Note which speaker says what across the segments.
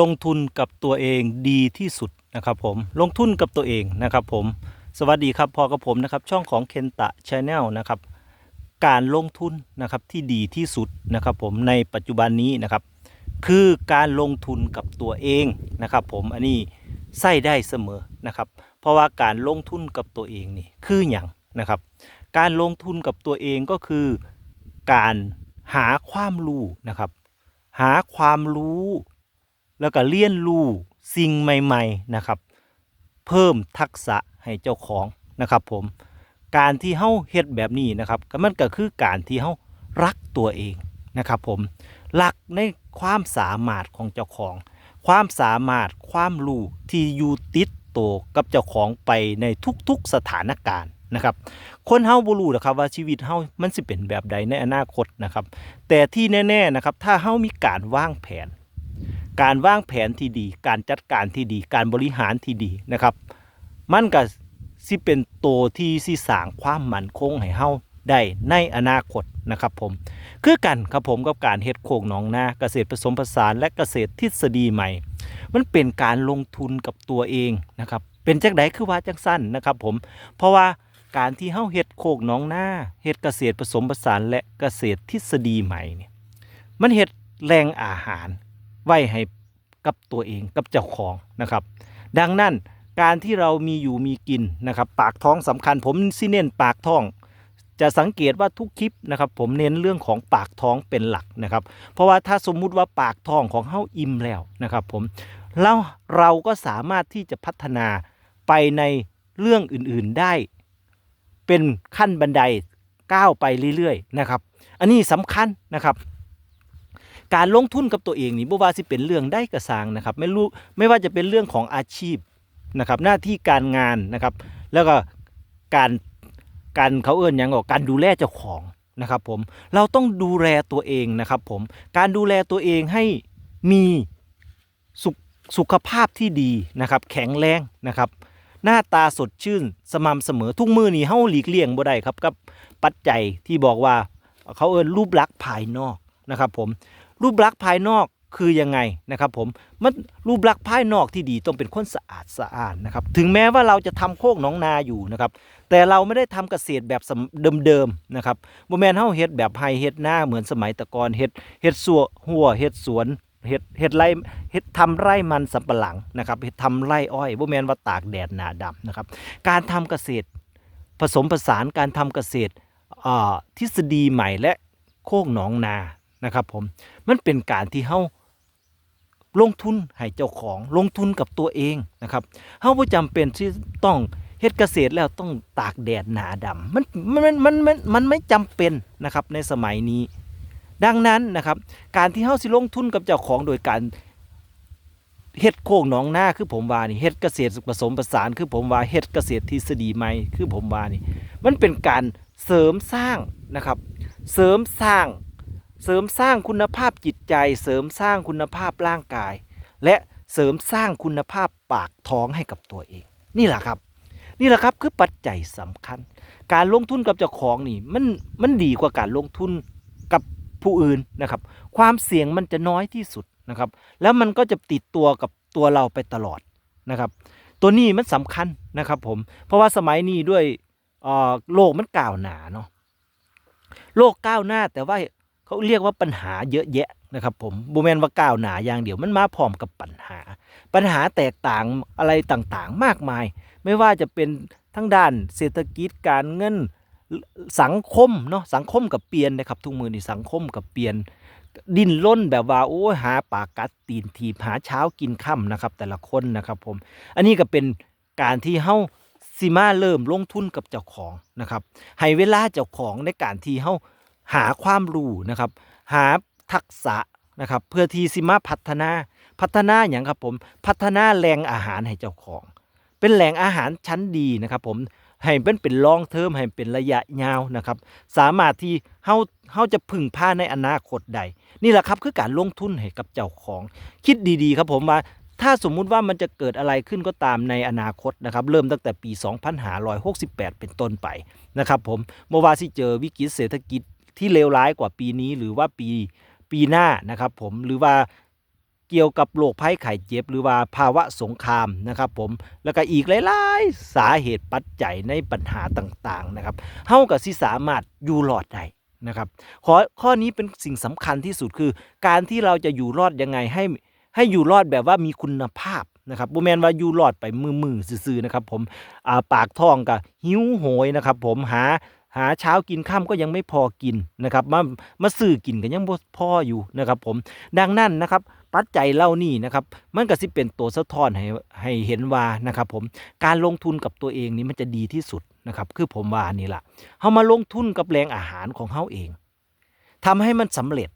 Speaker 1: ลงทุนกับตัวเองดีที่สุดนะครับผมลงทุนกับตัวเองนะครับผมสวัสดีครับพอกับผมนะครับช่องของเคนตะชาแนลนะครับการลงทุนนะครับที่ดีที่สุดนะครับผมในปัจจุบันนี้นะครับคือการลงทุนกับตัวเองนะครับผมอันนี้ใส่ได้เสมอนะครับเพราะว่าการลงทุนกับตัวเองนี่คืออย่างนะครับการลงทุนกับตัวเองก็คือการหาความรู้นะครับหาความรู้ แล้วก็เรียนรู้สิ่งใหม่ ๆนะครับ เพิ่มทักษะให้เจ้าของนะครับ ผมการที่เฮาเฮ็ดแบบนี้นะครับก็มันก็คือการที่เฮารักตัวเองนะครับ ผมรักในความสามารถของเจ้าของ ความสามารถความรู้ที่อยู่ติดตัวกับเจ้าของไปในทุกๆสถานการณ์นะครับคนเฮาบ่รู้หรอกครับว่าชีวิตเฮามันสิเป็นแบบใดในอนาคตนะครับ แต่ที่แน่ๆนะครับ ถ้าเฮามีการวางแผน การวางแผนที่ดี การจัดการที่ดี การบริหารที่ดีนะครับ มันก็สิเป็นตัวที่สิสร้างความมั่นคงให้เฮาได้ในอนาคตนะครับผมคือกันครับผมกับการเฮ็ดโคกหนองนาเกษตรผสมผสานและเกษตรทฤษฎีใหม่ มันเป็นการลงทุนกับตัวเองนะครับเป็นจังไดคือว่าจังสั้นนะครับผมเพราะว่าการที่เฮาเฮ็ดโคกหนองนาเฮ็ดเกษตรผสมผสานและเกษตรทฤษฎีใหม่เนี่ยมันเฮ็ดแหล่งอาหาร ไว้ให้กับตัวเองกับเจ้าของนะครับ ดังนั้นการที่เรามีอยู่มีกินนะครับ ปากท้องสำคัญ ผมสิเน้นปากท้อง จะสังเกตว่าทุกคลิปนะครับ ผมเน้นเรื่องของปากท้องเป็นหลักนะครับ เพราะว่าถ้าสมมุติว่าปากท้องของเฮาอิ่มแล้วนะครับ ผมแล้วเราก็สามารถที่จะพัฒนาไปในเรื่องอื่นๆได้ เป็นขั้นบันไดก้าวไปเรื่อยๆนะครับ อันนี้สำคัญนะครับ การลงทุนกับตัวเองนี่บ่ว่าสิเป็นเรื่องได้กระสางนะครับไม่รู้ไม่ว่าจะเป็นเรื่องของอาชีพนะครับหน้าที่การงานนะครับ แล้วก็การการเขาเอื้นยังก็การดูแลเจ้าของนะครับผมเราต้องดูแลตัวเองนะครับผมการดูแลตัวเองให้มีสุขสุขภาพที่ดีนะครับ แข็งแรงนะครับ หน้าตาสดชื่นสม่ำเสมอทุกมือนี่เฮาหลีกเลี่ยงบ่ได้ครับกับปัจจัยที่บอกว่าเขาเอิ้นรูปลักษณ์ภายนอกนะครับผม รูปลักษณ์ภายนอกคือยังไงนะครับผมมันรูปลักษณ์ภายนอกที่ดีต้องเป็นคนสะอาดสะอาดนะครับถึงแม้ว่าเราจะทำโคกหนองนาอยู่นะครับแต่เราไม่ได้ทำเกษตรแบบเดิมๆนะครับบ่แมนเฮาเฮ็ดแบบไฮเฮ็ดหน้าเหมือนสมัยตะกอนเฮ็ดเฮ็ดสัวหัวเฮ็ดสวนเฮ็ดเฮ็ดไร่เฮ็ดทำไร่มันสำปะหลังนะครับเฮ็ดทำไร่อ้อยบ่แมนว่าตากแดดหนาดำนะครับการทำเกษตรผสมผสานการทำเกษตรอ่าทฤษฎีใหม่และโคกหนองนา นะครับผมมันเป็นการที่เฮาลงทุนให้เจ้าของลงทุนกับตัวเองนะครับเฮาบ่จำเป็นที่ต้องเฮ็ดเกษตรแล้วต้องตากแดดหนาดำมันมันมันมันมันไม่จำเป็นนะครับในสมัยนี้ ดังนั้นนะครับการที่เฮาสิลงทุนกับเจ้าของโดยการเฮ็ดโคกหนองหน้าคือผมว่านี่เฮ็ดเกษตรผสมผสานคือผมว่าเฮ็ดเกษตรทฤษฎีใหม่คือผมว่านี่มันเป็นการเสริมสร้างนะครับ เสริมสร้าง เสริมสร้างคุณภาพจิตใจ เสริมสร้างคุณภาพร่างกาย และเสริมสร้างคุณภาพปากท้องให้กับตัวเอง นี่แหละครับ นี่แหละครับคือปัจจัยสำคัญ การลงทุนกับเจ้าของนี่มันมันดีกว่าการลงทุนกับผู้อื่นนะครับ ความเสี่ยงมันจะน้อยที่สุดนะครับ แล้วมันก็จะติดตัวกับตัวเราไปตลอดนะครับ ตัวนี้มันสำคัญนะครับผมเพราะว่าสมัยนี้ด้วยเออโลกมันก้าวหน้าเนาะโลกก้าวหน้าแต่ว่า เขาเรียกว่าปัญหาเยอะแยะนะครับผมบูแมนว่าก้าวหนาอย่างเดียวมันมาพร้อมกับปัญหา ปัญหาแตกต่างอะไรต่างๆ มากมาย ไม่ว่าจะเป็นทั้งด้านเศรษฐกิจการเงินสังคมเนาะสังคมกับเปลี่ยนนะครับทุกมือนี่สังคมกับเปลี่ยน ดิ้นล้นแบบว่าโอ้หาปากกัดตีนทีบหาเช้ากินค่ำนะครับ แต่ละคนนะครับผมอันนี้ก็เป็นการที่เฮ้าสิมาเริ่มลงทุนกับเจ้าของนะครับให้เวลาเจ้าของในการที่เฮ้า หาความรู้นะครับ หาทักษะนะครับ เพื่อที่สิมาพัฒนาพัฒนาอย่างครับผมพัฒนาแหล่งอาหารให้เจ้าของ เป็นแหล่งอาหารชั้นดีนะครับ ผมให้เป็นเป็นลองเทอมให้เป็นระยะยาวนะครับ สามารถที่เฮาเฮาจะพึ่งพาในอนาคตใด นี่แหละครับคือการลงทุนให้กับเจ้าของ คิดดีๆ ครับผมว่าถ้าสมมุติว่ามันจะเกิดอะไรขึ้นก็ตามในอนาคตนะครับเริ่มตั้งแต่ปี 2568 เป็นต้นไปนะครับผมเมื่อว่าสิเจอวิกฤตเศรษฐกิจ ที่เลวร้ายกว่าปีนี้หรือว่าปีปีหน้านะครับผมหรือว่าเกี่ยวกับโรคภัยไข้เจ็บ หรือว่าภาวะสงครามนะครับผมแล้วก็อีกหลายๆ สาเหตุปัจจัยในปัญหาต่างๆนะครับเฮาก็สิสามารถอยู่รอดได้นะครับข้อข้อนี้เป็นสิ่งสำคัญที่สุดคือ การที่เราจะอยู่รอดยังไงให้ให้อยู่รอดแบบว่ามีคุณภาพนะครับบ่แมนว่าอยู่รอดไปมือๆซื่อๆนะครับผมอ่าปากท้องก็หิวโหยนะครับผมหา หาเช้ากินค่ำก็ยังไม่พอกินนะครับมามาซื้อกินก็ยังบ่พออยู่นะครับผมดังนั้นนะครับปัจจัยเหล่านี้นะครับมันก็สิเป็นตัวสะท้อนให้ให้เห็นว่านะครับผมการลงทุนกับตัวเองนี่มันจะดีที่สุดนะครับคือผมว่านี่แหละเฮามาลงทุนกับแรงอาหารของเฮาเองทำให้มันสำเร็จ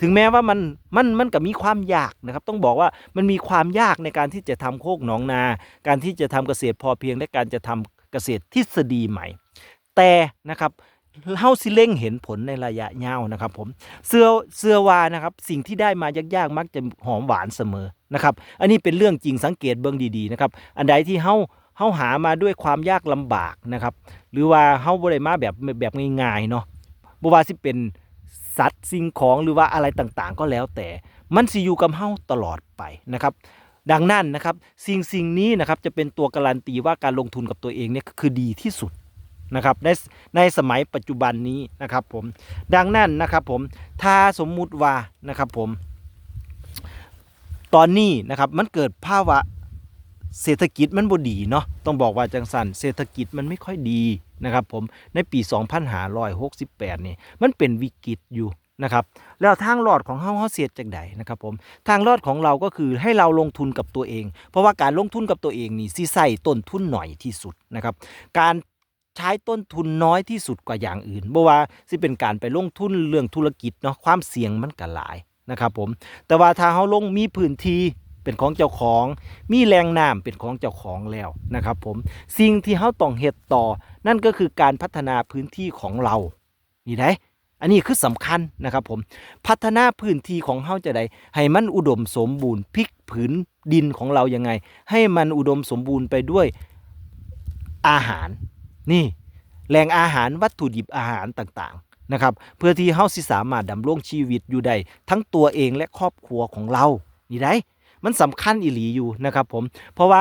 Speaker 1: ถึงแม้ว่ามันมันมันก็มีความยากนะครับ ต้องบอกว่ามันมีความยากในการที่จะทำโคกหนองนา การที่จะทำเกษตรพอเพียงและการจะทำเกษตรทฤษฎีใหม่ แต่นะครับเฮาสิเล่งเห็นผลในระยะยาวนะครับผมเสื้อเสื้อวานะครับสิ่งที่ได้มายากๆมักจะหอมหวานเสมอนะครับอันนี้เป็นเรื่องจริงสังเกตเบื้องดีๆนะครับอันใดที่เฮาเฮาหามาด้วยความยากลำบากนะครับหรือว่าเฮาบ่ได้มาแบบแบบง่ายๆเนาะบ่ว่าสิเป็นสัตว์สิ่งของหรือว่าอะไรต่างๆ ก็แล้วแต่มันสิอยู่กับเฮาตลอดไปนะครับดังนั้นนะครับสิ่งสิ่งนี้นะครับจะเป็นตัวการันตีว่าการลงทุนกับตัวเองเนี่ยคือดีที่สุด นะครับในในสมัยปัจจุบันนี้นะครับผมดังนั้นนะครับผมถ้าสมมุติว่านะครับผม ตอนนี้นะครับมันเกิดภาวะเศรษฐกิจมันบ่ดีเนาะต้องบอกว่าจังสันเศรษฐกิจมันไม่ค่อยดีนะครับผมในปี 2568 นี่มันเป็นวิกฤตอยู่นะครับแล้วทางรอดของเฮาเฮาเสียจากใดนะครับผมทางรอดของเราก็คือให้เราลงทุนกับตัวเอง เพราะว่าการลงทุนกับตัวเองนี่สิใส่ต้นทุนหน่อยที่สุดนะครับการ ใช้ต้นทุนน้อยที่สุดกว่าอย่างอื่นบ่ว่าสิเป็นการไปลงทุนเรื่องธุรกิจเนาะความเสี่ยงมันก็หลายนะครับผมแต่ว่าถ้าเฮาลงมีพื้นที่เป็นของเจ้าของ มีแรงน้ำเป็นของเจ้าของแล้วนะครับผมสิ่งที่เฮาต้องเฮ็ดต่อ นั่นก็คือการพัฒนาพื้นที่ของเรานี่ได้อันนี้คือสำคัญนะครับผมพัฒนาพื้นที่ของเฮาจะได้ให้มันอุดมสมบูรณ์พลิกผืนดินของเรายังไง ให้มันอุดมสมบูรณ์ไปด้วยอาหาร นี่แหล่งอาหารวัตถุดิบอาหารต่างๆนะครับเพื่อที่เฮาสิสามารถดำรงชีวิตอยู่ได้ทั้งตัวเองและครอบครัวของเรานี่ได้มันสำคัญอีหลีอยู่นะครับผมเพราะว่า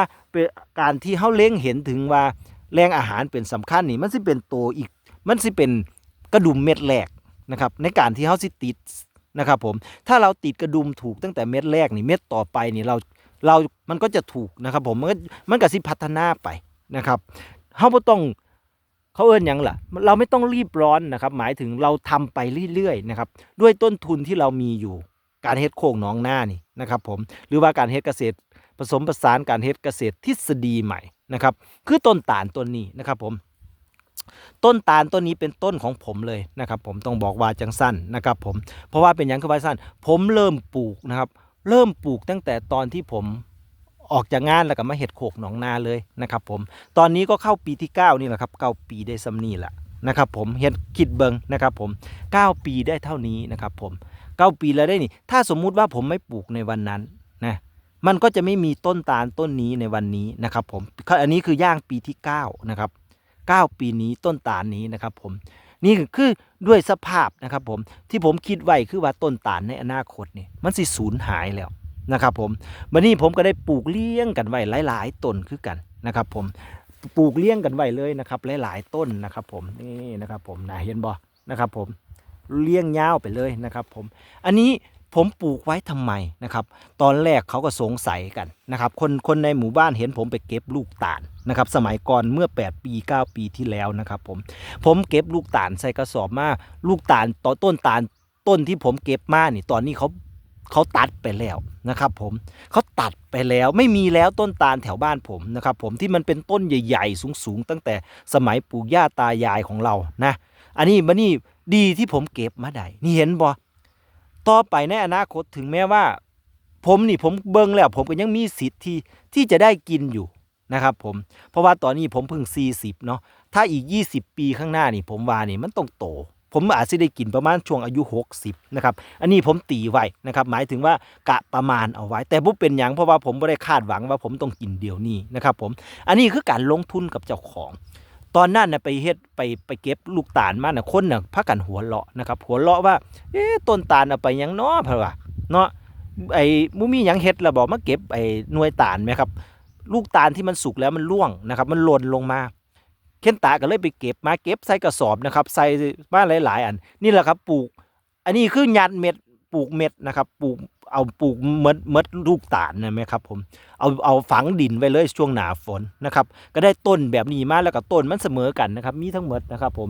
Speaker 1: การที่เฮาเล็งเห็นถึงว่าแหล่งอาหารเป็นสำคัญนี่มันสิเป็นตัวอีก มันสิเป็นกระดุมเม็ดแรกนะครับในการที่เฮาสิติดนะครับผมถ้าเราติดกระดุมถูกตั้งแต่เม็ดแรกนี่เม็ดต่อไปนี่เราเรามันก็จะถูกนะครับผมมันมันก็สิพัฒนาไปนะครับเฮาบ่ต้อง เขาเอิ้นยังล่ะ เราไม่ต้องรีบร้อนนะครับ หมายถึงเราทำไปเรื่อยๆนะครับด้วยต้นทุนที่เรามีอยู่การเฮ็ดโคกหนองหน้านี่นะครับผมหรือว่าการเฮ็ดเกษตรผสมผสานการเฮ็ดเกษตรทฤษฎีใหม่นะครับ คือต้นตาลต้นนี้นะครับผมต้นตาลต้นนี้เป็นต้นของผมเลยนะครับ ผมต้องบอกว่าจังสั้นนะครับผมเพราะว่าเป็นหยังคือว่าสั้น ผมเริ่มปลูกนะครับ เริ่มปลูกตั้งแต่ตอนที่ผม ออกจากงานแล้วก็มาเห็ดโขกหนองนาเลยนะครับผมตอนนี้ก็เข้าปีที่ 9 นี่แหละครับ9ปีได้สำนีละนะครับผมเห็ดคิดเบิงนะครับผม 9 ปีได้เท่านี้นะครับผม 9 ปีแล้วได้นี่ ถ้าสมมุติว่าผมไม่ปลูกในวันนั้นนะมันก็จะไม่มีต้นตาลต้นนี้ในวันนี้นะครับผมอันนี้คือย่างปีที่9นะครับ9 ปีนี้ต้นตาลนี้นะครับผมนี่คือด้วยสภาพนะครับผมที่ผมคิดไว้คือว่าต้นตาลในอนาคตนี่มันสิสูญหายแล้ว นะครับผมวันนี้ผมก็ได้ปลูกเลี้ยงกันไว้หลาย ๆต้นคือกันนะครับผมปลูกเลี้ยงกันไว้เลยนะครับ หลาย ๆ ต้นนะครับ ผมนี่นะครับ ผมนะเห็นบ่นะครับ ผมเลี้ยงยาวไปเลยนะครับ ผม อันนี้ผมปลูกไว้ทำไมนะครับ ตอนแรกเขาก็สงสัยกันนะครับ คนคนในหมู่บ้านเห็นผมไปเก็บลูกตาลนะครับ สมัยก่อนเมื่อ 8 ปี 9 ปีที่แล้วนะครับ ผมผมเก็บลูกตาลใส่กระสอบมาลูกตาลต่อต้นตาลต้นที่ผมเก็บมานี่ตอนนี้เขา เขาตัดไปแล้วนะครับผมเขาตัดไปแล้วไม่มีแล้วต้นตาลแถวบ้านผมนะครับผมที่มันเป็นต้นใหญ่ ๆ สูงๆ ตั้งแต่สมัยปู่ย่าตายายของเรานะ อันนี้มันนี่ดีที่ผมเก็บมาได้นี่เห็นบ่ต่อไปในอนาคตถึงแม้ว่า ผมนี่ผมเบิ่งแล้วผมก็ยังมีสิทธิ์ที่ที่จะได้กินอยู่นะครับผมเพราะว่าตอนนี้ผมเพิ่ง 40เนาะถ้าอีก 20 ปีข้างหน้านี่ผมว่านี่มันต้องโต ผมอาจจะได้กินประมาณช่วงอายุ 60นะครับอันนี้ผมตีไว้นะครับหมายถึงว่ากะประมาณเอาไว้ แต่บ่เป็นหยังเพราะว่าผมไม่ได้คาดหวังว่าผมต้องกินเดี๋ยวนี้นะครับผมอันนี้คือการลงทุนกับเจ้าของตอนนั้นนะไปเฮ็ดไปไปเก็บลูกตาลมานะคนน่ะพากันหัวเราะนะครับหัวเราะว่าเอ๊ะต้นตาลเอาไปยังเนาะเพราะว่าเนาะไอ้มุมียังเฮ็ดแล้วบอกมาเก็บไอ้หน่วยตาลไหมครับลูกตาลที่มันสุกแล้วมันร่วงนะครับมันหล่นลงมา เคนตาก็เลยไปเก็บมาเก็บใส่กระสอบนะครับ ใส่มาหลายๆ อันนี่แหละครับปลูก อันนี้คือยัดเม็ดปลูกเม็ดนะครับปลูกเอาปลูกเม็ดเม็ดลูกตาลนะไหมครับผมเอาเอาฝังดินไว้เลยช่วงหนาฝนนะครับ ก็ได้ต้นแบบนี้มาแล้วก็ต้นมันเสมอกันนะครับ มีทั้งหมดนะครับ ผม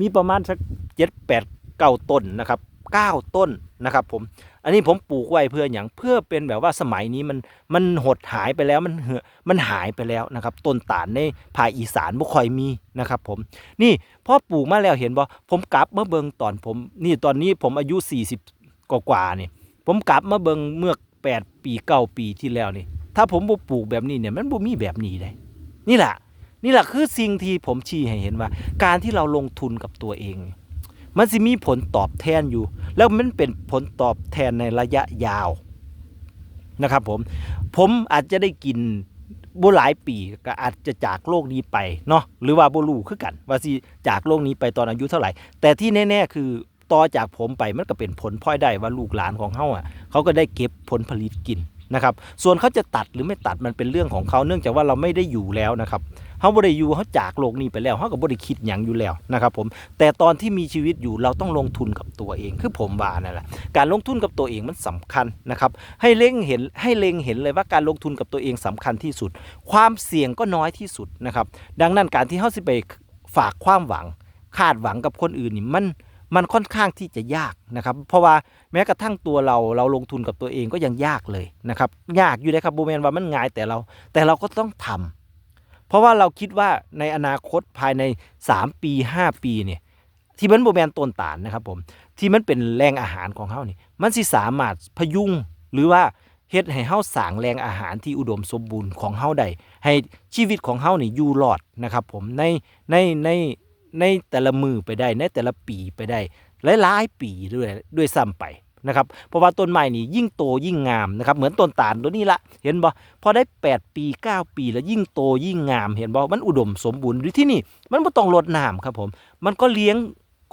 Speaker 1: มีประมาณสักเจ็ดแปดเก้าต้นนะครับเก้าต้นนะครับ ผม อันนี้ผมปลูกไว้เพื่ออย่างเพื่อเป็นแบบว่าสมัยนี้มันมันหดหายไปแล้วมันเหือมันหายไปแล้วนะครับต้นตาลในภาคอีสานบ่ค่อยมีนะครับผมนี่พอปลูกมาแล้วเห็นบ่ผมกลับมาเบิงตอนผมนี่ตอนนี้ผมอายุ 40 กว่ากว่านี่ผมกลับมาเบิงเมื่อ 8 ปี9ปีที่แล้วนี่ ถ้าผมบ่ปลูกแบบนี้เนี่ยมันบ่มีแบบนี้ได้นี่แหละนี่แหละคือสิ่งที่ผมชี้ให้เห็นว่า การที่เราลงทุนกับตัวเอง มันสิมีผลตอบแทนอยู่ แล้วมันเป็นผลตอบแทนในระยะยาวนะครับผม ผมอาจจะได้กินบ่หลายปีก็อาจจะจากโลกนี้ไปเนาะหรือว่าบ่รู้คือกัน ว่าสิจากโลกนี้ไปตอนอายุเท่าไหร่ แต่ที่แน่ ๆ คือต่อจากผมไปมันก็เป็นผลพลอยได้ว่าลูกหลานของเขาอะเขาก็ได้เก็บผลผลิตกิน นะครับส่วนเขาจะตัดหรือไม่ตัดมันเป็นเรื่องของเขาเนื่องจากว่าเราไม่ได้อยู่แล้วนะครับเขาบ่ได้อยู่เขาจากโลกนี้ไปแล้วเขาก็บ่ได้คิดหยังอยู่แล้วนะครับผมแต่ตอนที่มีชีวิตอยู่เราต้องลงทุนกับตัวเอง คือผมว่านั่นแหละการลงทุนกับตัวเองมันสำคัญนะครับให้เล็งเห็นให้เล็งเห็นเลยว่าการลงทุนกับตัวเองสำคัญที่สุด ความเสี่ยงก็น้อยที่สุดนะครับดังนั้นการที่เขาสิไปฝากความหวังคาดหวังกับคนอื่นนี่มัน มันค่อนข้างที่จะยากนะครับ เพราะว่าแม้กระทั่งตัวเราเราลงทุนกับตัวเองก็ยังยากเลยนะครับยากอยู่เลยครับบูแมนว่ามันง่ายแต่เรา แต่เราก็ต้องทำเพราะว่าเราคิดว่าในอนาคตภายใน 3 ปี 5 ปีเนี่ยที่มันบูแมนต้นตาลนะครับผมที่มันเป็นแรงอาหารของเขานี่มันสิสามารถพยุงหรือว่าเฮ็ดให้เฮาสร้างแรงอาหารที่อุดมสมบูรณ์ของเฮาได้ให้ชีวิตของเฮานี่อยู่รอดนะครับผมในในใน ในแต่ละมือไปได้ในแต่ละปีไปได้หลายๆปีด้วยด้วยซ้ำไปนะครับเพราะว่าต้นไม้นี่ยิ่งโตยิ่งงามนะครับเหมือนต้นตาลตัวนี้ละเห็นบ่พอได้ 8 ปี 9 ปีแล้วยิ่งโตยิ่งงามเห็นบ่มันอุดมสมบูรณ์อยู่ที่นี่ มันบ่ต้องรดน้ำครับผมมันก็เลี้ยง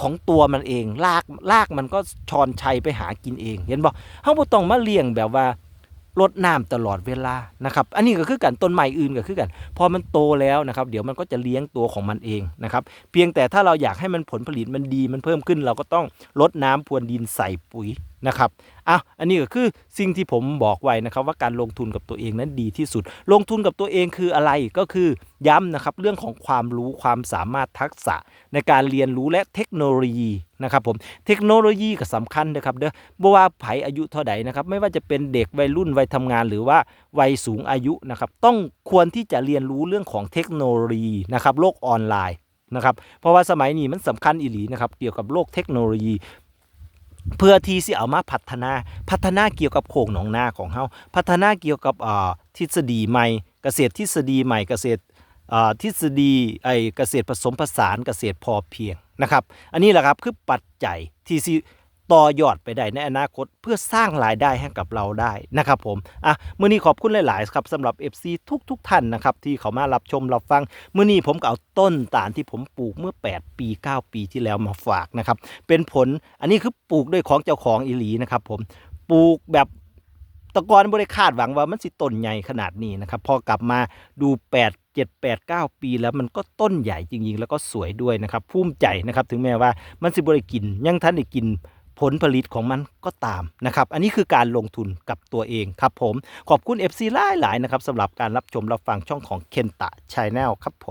Speaker 1: ของตัวมันเองลากลากมันก็ชอนชัยไปหากินเอง เห็นบ่เฮาบ่ต้องมาเลี้ยงแบบว่า ลดน้ำตลอดเวลานะครับอันนี้ก็คือกันต้นไม้อื่นก็คือกันพอมันโตแล้วนะครับเดี๋ยวมันก็จะเลี้ยงตัวของมันเองนะครับเพียงแต่ถ้าเราอยากให้มันผลผลิตมันดีมันเพิ่มขึ้น เราก็ต้องลดน้ำพรวนดินใส่ปุ๋ยนะครับอ้าวอันนี้ก็คือสิ่งที่ผมบอกไว้นะครับว่าการลงทุนกับตัวเองนั้นดีที่สุด ลงทุนกับตัวเองคืออะไรก็คือย้ำนะครับเรื่องของความรู้ความสามารถทักษะในการเรียนรู้และเทคโนโลยีนะครับผมเทคโนโลยีก็สำคัญนะครับเด้อบ่ว่าไผอายุเท่าใดนะครับไม่ว่าจะเป็นเด็กวัยรุ่นวัยทำงาน หรือว่าวัยสูงอายุนะครับต้องควรที่จะเรียนรู้เรื่องของเทคโนโลยีนะครับโลกออนไลน์นะครับเพราะว่าสมัยนี้มันสำคัญอีหลีนะครับเกี่ยวกับโลกเทคโนโลยี เพื่อที่สิเอามาพัฒนาพัฒนาเกี่ยวกับโครงหนองนาของเฮาพัฒนาเกี่ยวกับทฤษฎีใหม่เกษตรทฤษฎีใหม่เกษตรทฤษฎีไอเกษตรผสมผสานเกษตรพอเพียงนะครับ อันนี้แหละครับคือปัจจัยที่สิ ต่อยอดไปได้ในอนาคตเพื่อสร้างรายได้ให้กับเราได้นะครับผมอะมื้อนี้ขอบคุณหลาย ๆ ครับสำหรับ FC ทุกทุกๆท่านนะครับที่เขามารับชมรับฟังมื้อนี้ผมก็เอาต้นตาลที่ผมปลูกเมื่อ 8 ปี 9 ปีที่แล้วมาฝากนะครับเป็นผลอันนี้คือปลูกด้วยของเจ้าของอีหลีนะครับผมปลูกแบบตะกอนบริคาดหวังว่ามันสิต้นใหญ่ขนาดนี้นะครับพอกลับมาดู 8 7 8 9 ปีแล้วมันก็ต้นใหญ่จริง ๆ แล้วก็สวยด้วยนะครับภูมิใจนะครับถึงแม้ว่ามันสิบริกินยังท่านได้กิน ผลผลิตของมันก็ตามนะครับ อันนี้คือการลงทุนกับตัวเองครับผม ขอบคุณ FC หลายๆนะครับสำหรับการรับชมรับฟังช่องของเคนตะช n แนลครับผม